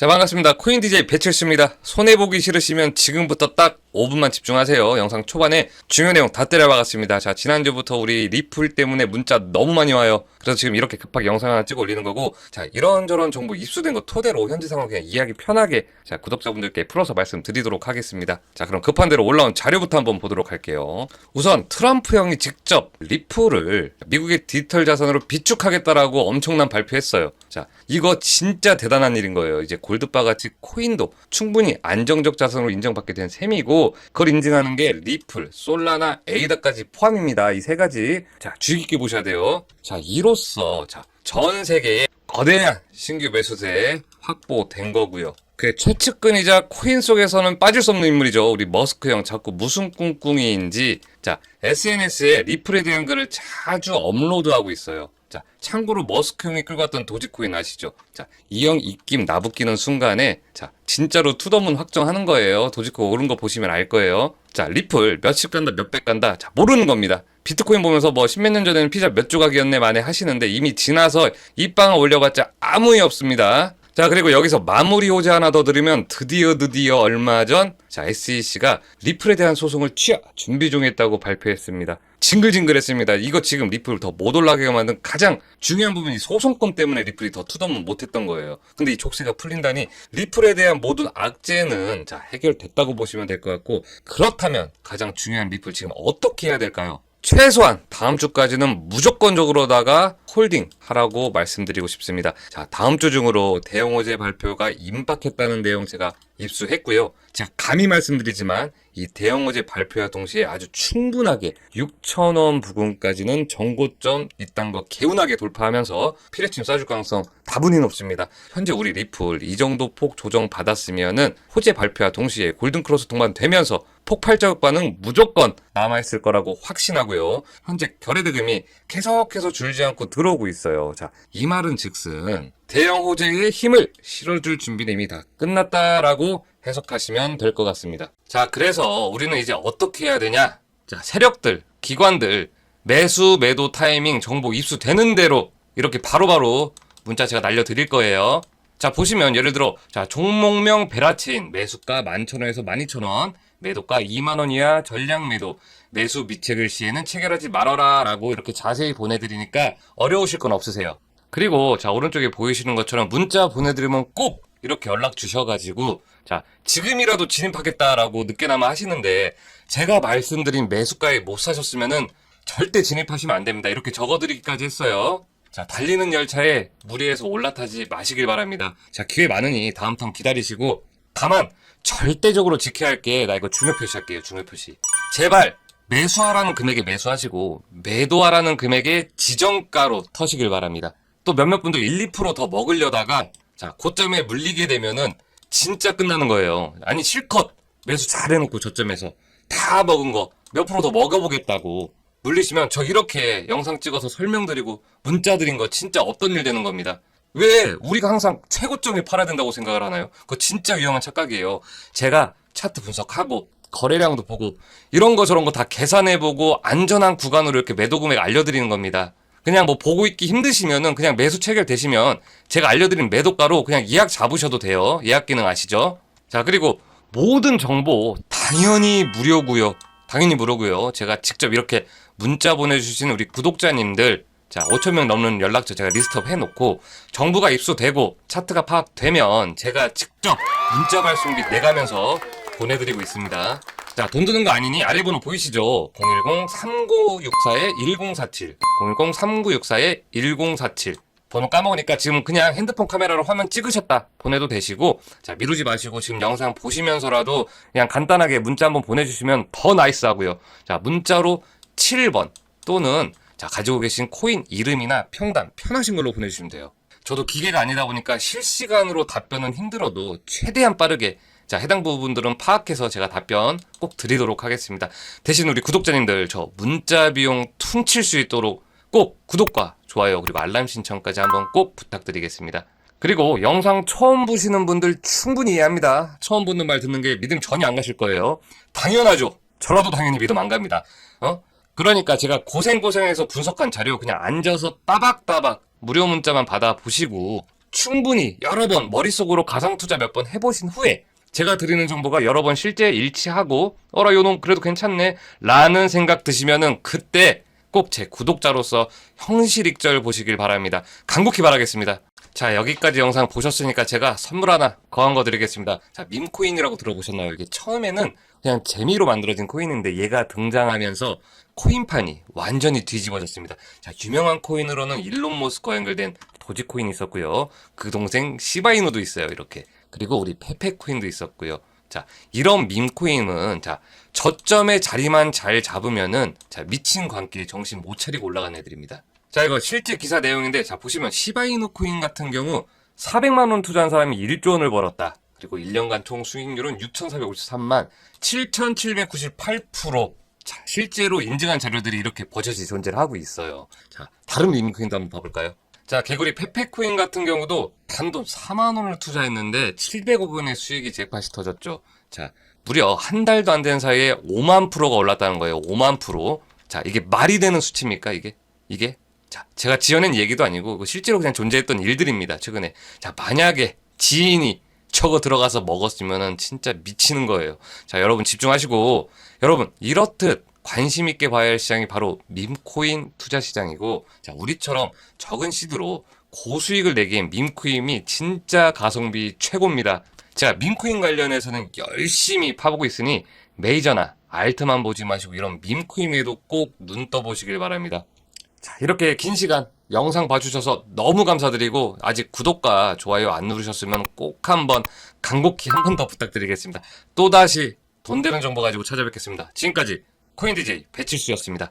자, 반갑습니다. 코인 DJ 배칠수입니다. 손해보기 싫으시면 지금부터 딱 5분만 집중하세요. 영상 초반에 중요한 내용 다 때려박았습니다. 자, 지난주부터 우리 리플 때문에 문자 너무 많이 와요. 그래서 지금 이렇게 급하게 영상 하나 찍어 올리는 거고, 자, 이런저런 정보 입수된 거 토대로 현재 상황 그냥 이야기 편하게, 자, 구독자분들께 풀어서 말씀드리도록 하겠습니다. 자, 그럼 급한 대로 올라온 자료부터 한번 보도록 할게요. 우선 트럼프 형이 직접 리플을 미국의 디지털 자산으로 비축하겠다라고 엄청난 발표했어요. 자, 이거 진짜 대단한 일인 거예요. 이제 골드바 같이 코인도 충분히 안정적 자산으로 인정받게 된 셈이고, 그걸 인증하는 게 리플, 솔라나, 에이다까지 포함입니다. 이 세 가지. 자, 주의 깊게 보셔야 돼요. 자, 이로써, 자, 전 세계에 거대한 신규 매수세 확보된 거고요. 그 최측근이자 코인 속에서는 빠질 수 없는 인물이죠. 우리 머스크 형 자꾸 무슨 꿍꿍이인지 자 SNS에 리플에 대한 글을 자주 업로드하고 있어요. 자 참고로 머스크 형이 끌고 왔던 도지코인 아시죠? 자 이 형 입김 나붙기는 순간에 자 진짜로 투더문 확정하는 거예요. 도지코 오른 거 보시면 알 거예요. 자 리플 몇십 간다 몇백 간다 자 모르는 겁니다. 비트코인 보면서 뭐 십몇 년 전에는 피자 몇 조각이었네 만에 하시는데 이미 지나서 입방을 올려봤자 아무 의 없습니다. 자 그리고 여기서 마무리 호재 하나 더 드리면 드디어 드디어 얼마 전 자 SEC가 리플에 대한 소송을 취하 준비 중에 있다고 발표했습니다. 징글징글했습니다. 이거 지금 리플을 더못 올라가게 만든 가장 중요한 부분이 소송권 때문에 리플이 더 투더문 못했던 거예요. 근데 이 족쇄가 풀린다니 리플에 대한 모든 악재는 자 해결됐다고 보시면 될 것 같고 그렇다면 가장 중요한 리플 지금 어떻게 해야 될까요? 최소한 다음 주까지는 무조건적으로다가 홀딩 하라고 말씀드리고 싶습니다. 자, 다음 주 중으로 대형 호재 발표가 임박했다는 내용 제가 입수했고요. 제가 감히 말씀드리지만 이 대형 호재 발표와 동시에 아주 충분하게 6천원 부근까지는 정고점 이딴 거 개운하게 돌파하면서 피레침 쏴줄 가능성 다분히 높습니다. 현재 우리 리플 이 정도 폭 조정 받았으면은 호재 발표와 동시에 골든크로스 통과되면서 폭발적 반응 무조건 남아있을 거라고 확신하고요. 현재 결의대금이 계속해서 줄지 않고 들어오고 있어요. 자, 이 말은 즉슨 대형 호재의 힘을 실어줄 준비는 이미 다 끝났다라고 해석하시면 될 것 같습니다. 자, 그래서 우리는 이제 어떻게 해야 되냐? 자, 세력들, 기관들, 매수, 매도 타이밍 정보 입수되는 대로 이렇게 바로 바로 문자 제가 날려드릴 거예요. 자, 보시면 예를 들어, 자, 종목명 베라친 매수가 11,000원에서 12,000원, 매도가 2만원 이하 전량 매도, 매수 미책을 시에는 체결하지 말아라 라고 이렇게 자세히 보내드리니까 어려우실 건 없으세요. 그리고 자, 오른쪽에 보이시는 것처럼 문자 보내드리면 꼭 이렇게 연락 주셔가지고 자, 지금이라도 진입하겠다라고 늦게나마 하시는데 제가 말씀드린 매수가에 못 사셨으면은 절대 진입하시면 안 됩니다. 이렇게 적어드리기까지 했어요. 자, 달리는 열차에 무리해서 올라타지 마시길 바랍니다. 자, 기회 많으니 다음 턴 기다리시고 다만 절대적으로 지켜야 할 게 나 이거 중요 표시할게요. 중요 표시. 제발 매수하라는 금액에 매수하시고 매도하라는 금액에 지정가로 터시길 바랍니다. 또 몇몇 분들 1, 2%더 먹으려다가 자, 고점에 물리게 되면은 진짜 끝나는 거예요. 아니 실컷 매수 잘 해놓고 저점에서 다 먹은 거 몇 프로 더 먹어보겠다고 물리시면 저 이렇게 영상 찍어서 설명드리고 문자 드린 거 진짜 없던 일 되는 겁니다. 왜 우리가 항상 최고점에 팔아야 된다고 생각을 하나요? 그거 진짜 위험한 착각이에요. 제가 차트 분석하고 거래량도 보고 이런 거 저런 거 다 계산해보고 안전한 구간으로 이렇게 매도 금액 알려드리는 겁니다. 그냥 뭐 보고 있기 힘드시면은 그냥 매수 체결되시면 제가 알려드린 매도가로 그냥 예약 잡으셔도 돼요. 예약 기능 아시죠? 자, 그리고 모든 정보 당연히 무료고요. 당연히 무료고요. 제가 직접 이렇게 문자 보내주신 우리 구독자님들 자, 5천 명 넘는 연락처 제가 리스트업 해놓고 정보가 입수되고 차트가 파악되면 제가 직접 문자 발송비 내가면서 보내드리고 있습니다. 자, 돈 드는 거 아니니 아래 번호 보이시죠? 010-3964-1047 010-3964-1047 번호 까먹으니까 지금 그냥 핸드폰 카메라로 화면 찍으셨다 보내도 되시고 자 미루지 마시고 지금 영상 보시면서라도 그냥 간단하게 문자 한번 보내주시면 더 나이스 하고요 자 문자로 7번 또는 자 가지고 계신 코인 이름이나 평단 편하신 걸로 보내주시면 돼요 저도 기계가 아니다 보니까 실시간으로 답변은 힘들어도 최대한 빠르게 자, 해당 부분들은 파악해서 제가 답변 꼭 드리도록 하겠습니다. 대신 우리 구독자님들 저 문자 비용 퉁칠 수 있도록 꼭 구독과 좋아요 그리고 알람 신청까지 한번 꼭 부탁드리겠습니다. 그리고 영상 처음 보시는 분들 충분히 이해합니다. 처음 보는 말 듣는 게 믿음 전혀 안 가실 거예요. 당연하죠. 저라도 당연히 믿음 안 갑니다. 어? 그러니까 제가 고생고생해서 분석한 자료 그냥 앉아서 따박따박 무료 문자만 받아 보시고 충분히 여러 번 머릿속으로 가상 투자 몇 번 해보신 후에 제가 드리는 정보가 여러 번 실제 일치하고 어라 요놈 그래도 괜찮네 라는 생각 드시면은 그때 꼭 제 구독자로서 형실익절 보시길 바랍니다. 간곡히 바라겠습니다. 자 여기까지 영상 보셨으니까 제가 선물 하나 거한 거 드리겠습니다. 자 밈코인이라고 들어보셨나요? 이게 처음에는 그냥 재미로 만들어진 코인인데 얘가 등장하면서 코인판이 완전히 뒤집어졌습니다. 자 유명한 코인으로는 일론 머스크와 연결된 도지코인이 있었고요. 그 동생 시바이누도 있어요. 이렇게 그리고 우리 페페코인도 있었고요. 자, 이런 밈코인은, 자, 저점의 자리만 잘 잡으면은, 자, 미친 관계에 정신 못 차리고 올라간 애들입니다. 자, 이거 실제 기사 내용인데, 자, 보시면 시바이누 코인 같은 경우, 400만 원 투자한 사람이 1조 원을 벌었다. 그리고 1년간 총 수익률은 6,453만 7,798%. 자, 실제로 인증한 자료들이 이렇게 버젓이 존재를 하고 있어요. 자, 다른 밈코인도 한번 봐볼까요? 자, 개구리 페페코인 같은 경우도 단돈 4만 원을 투자했는데 700억 원의 수익이 잭팟이 터졌죠. 자, 무려 한 달도 안 된 사이에 5만 프로가 올랐다는 거예요. 5만 프로. 자, 이게 말이 되는 수치입니까? 이게? 이게? 자, 제가 지어낸 얘기도 아니고 이거 실제로 그냥 존재했던 일들입니다. 최근에. 자, 만약에 지인이 저거 들어가서 먹었으면은 진짜 미치는 거예요. 자, 여러분 집중하시고 여러분 이렇듯 관심 있게 봐야 할 시장이 바로 밈코인 투자 시장이고 자, 우리처럼 적은 시드로 고수익을 내기엔 밈코인이 진짜 가성비 최고입니다. 제가 밈코인 관련해서는 열심히 파보고 있으니 메이저나 알트만 보지 마시고 이런 밈코인에도 꼭 눈 떠보시길 바랍니다. 자, 이렇게 긴 시간 영상 봐주셔서 너무 감사드리고 아직 구독과 좋아요 안 누르셨으면 꼭 한번 간곡히 한 번 더 부탁드리겠습니다. 또다시 돈 되는 정보 가지고 찾아뵙겠습니다. 지금까지 코인 DJ 배칠수였습니다.